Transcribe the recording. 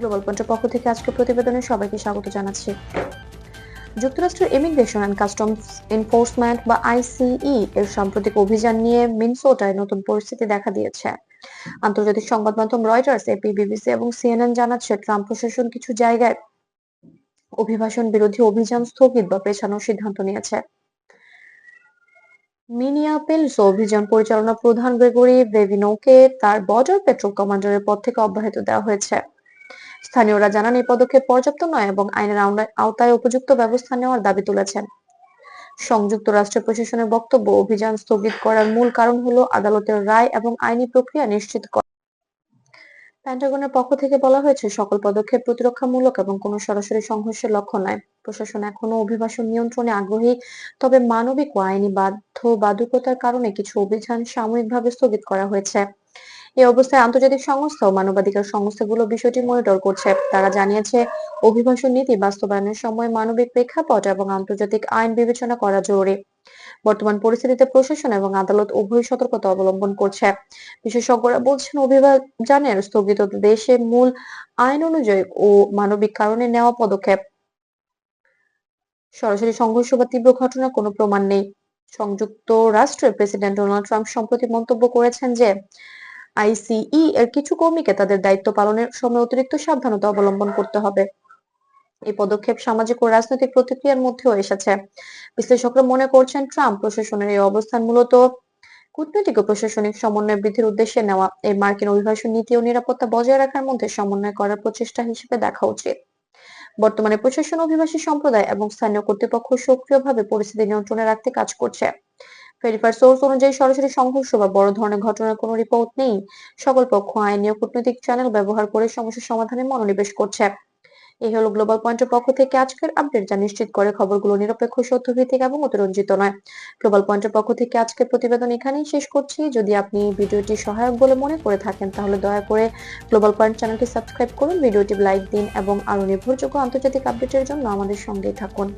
Global পয়েন্টের পক্ষ থেকে আজকে প্রতিবেদনে সবাইকে স্বাগত জানাচ্ছি। যুক্তরাষ্ট্রের ইমিগ্রেশন অ্যান্ড কাস্টমস এনফোর্সমেন্ট বা আইসিই এর সাম্প্রতিক অভিযান নিয়ে মিনসোটায় নতুন পরিস্থিতি দেখা দিয়েছে। আন্তর্জাতিক সংবাদ মাধ্যম রয়টার্স এপি বিবিসি এবং সিএনএন জানাচ্ছে, ট্রাম্প প্রশাসন কিছু জায়গায় অভিবাসন বিরোধী অভিযান স্থগিত বা পেছানোর সিদ্ধান্ত নিয়েছে। মিনিয়াপেলস অভিযান পরিচালনা প্রধান গ্রেগরি ভেভিনোকে তার বর্ডার পেট্রোল কমান্ডারের পদ থেকে অব্যাহত দেওয়া হয়েছে। স্থানীয়রা জানান, এই পদক্ষেপ পর্যাপ্ত নয় এবং আইনের আওতায় উপযুক্ত ব্যবস্থা নেওয়ার দাবি তুলেছেন। সংযুক্ত রাষ্ট্র প্রশাসনের বক্তব্য, অভিযান স্থগিত করার মূল কারণ হলো আদালতের রায় এবং আইনি প্রক্রিয়া নিশ্চিত করা। প্যান্টাগনের পক্ষ থেকে বলা হয়েছে, সকল পদক্ষেপ প্রতিরক্ষামূলক এবং কোনো সরাসরি সংঘর্ষের লক্ষ্য নয়। প্রশাসন এখনও অভিবাসন নিয়ন্ত্রণে আগ্রহী, তবে মানবিক ও আইনি বাধ্যবাধকতার কারণে কিছু অভিযান সাময়িকভাবে স্থগিত করা হয়েছে। এই অবস্থায় আন্তর্জাতিক সংস্থা ও মানবাধিকার সংস্থাগুলো বিষয়টি মনিটর করছে। তারা জানিয়েছে, অভিবাসন নীতি বাস্তবায়নের সময় মানবিক প্রেক্ষাপট এবং আন্তর্জাতিক আইন বিবেচনা করা জরুরি। বর্তমান পরিস্থিতিতে প্রশাসন এবং আদালত উভয় সতর্কতা অবলম্বন করছে। বিশেষজ্ঞরা বলছেন অভিযানের স্থগিত দেশে মূল আইন অনুযায়ী ও মানবিক কারণে নেওয়া পদক্ষেপ। সরাসরি সংঘর্ষ বা তীব্র ঘটনার কোনো প্রমাণ নেই। সংযুক্ত রাষ্ট্রের প্রেসিডেন্ট ডোনাল্ড ট্রাম্প সম্প্রতি মন্তব্য করেছেন যে আইসিই এর কিছু কর্মীকে তাদের দায়িত্ব পালনের সময় অতিরিক্ত সাবধানতা অবলম্বন করতে হবে। এই পদক্ষেপ সামাজিক ও রাজনৈতিক প্রতিক্রিয়ার মধ্যেও এসেছে। বিশ্লেষকরা মনে করছেন, ট্রাম্প প্রশাসনের এই অবস্থান মূলত কূটনৈতিক ও প্রশাসনিক সমন্বয় বৃদ্ধির উদ্দেশ্যে নেওয়া। এই মার্কিন অভিবাসন নীতি ও নিরাপত্তা বজায় রাখার মধ্যে সমন্বয় করার প্রচেষ্টা হিসেবে দেখা উচিত। বর্তমানে প্রশাসন অভিবাসী সম্প্রদায় এবং স্থানীয় কর্তৃপক্ষ সক্রিয়ভাবে পরিস্থিতি নিয়ন্ত্রণে রাখতে কাজ করছে। ভেরিফাইড সোর্স অনুযায়ী সরাসরি সংঘর্ষ বা বড় ধরনের ঘটনার কোনো রিপোর্ট নেই। সকল পক্ষ আইনি কূটনৈতিক চ্যানেল ব্যবহার করে সমস্যা সমাধানে মনোনিবেশ করছে। এই হলো গ্লোবাল পয়েন্টের পক্ষ থেকে আজকের আপডেট যা নিশ্চিত করে খবরগুলো নিরপেক্ষ, সত্যভিত্তিক এবং অতিরঞ্জিত নয়। গ্লোবাল পয়েন্টের পক্ষ থেকে আজকের প্রতিবেদন এখানেই শেষ করছি। যদি আপনি ভিডিওটি সহায়ক বলে মনে করে থাকেন, তাহলে দয়া করে গ্লোবাল পয়েন্ট চ্যানেলটি সাবস্ক্রাইব করুন, ভিডিওটি লাইক দিন এবং আরও নির্ভরযোগ্য আন্তর্জাতিক আপডেটের জন্য আমাদের সঙ্গেই থাকুন।